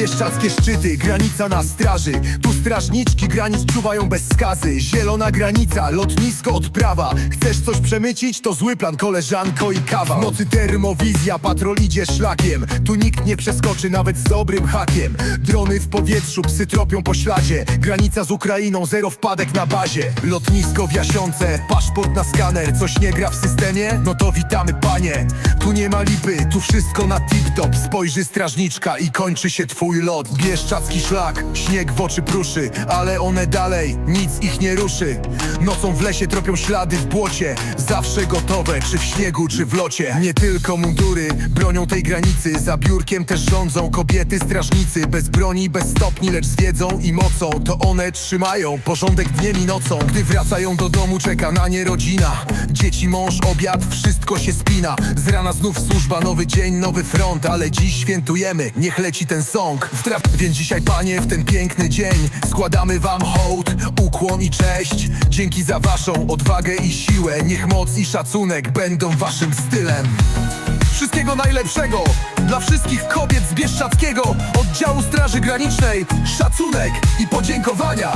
Bieszczackie szczyty, granica na straży. Tu strażniczki granic czuwają bez skazy. Zielona granica, lotnisko odprawa Chcesz coś przemycić? To zły plan, koleżanko i kawa nocy termowizja, patrol idzie szlakiem. Tu nikt nie przeskoczy nawet z dobrym hakiem. Drony w powietrzu, psy tropią po śladzie. Granica z Ukrainą, zero wpadek na bazie. Lotnisko w Jasiące, paszport na skaner. Coś nie gra w systemie? No to witamy panie. Tu nie ma lipy, tu wszystko na tip-top. Spojrzy strażniczka i kończy się twój lot. Bieszczacki szlak, śnieg w oczy pruszy Ale one dalej, nic ich nie ruszy. Nocą w lesie tropią ślady w błocie Zawsze gotowe, czy w śniegu, czy w locie. Nie tylko mundury bronią tej granicy Za biurkiem też rządzą kobiety strażnicy. Bez broni, bez stopni, lecz z wiedzą i mocą To one trzymają porządek dniem i nocą. Gdy wracają do domu czeka na nie rodzina. Dzieci, mąż, obiad, wszystko się spina. Z rana znów służba, nowy dzień, nowy front Ale dziś świętujemy, niech leci ten song w. Więc dzisiaj panie w ten piękny dzień Składamy wam hołd, ukłon i cześć. Dzięki za waszą odwagę i siłę. Niech moc i szacunek będą waszym stylem. Wszystkiego najlepszego dla wszystkich kobiet z Bieszczackiego Oddziału Straży Granicznej. Szacunek i podziękowania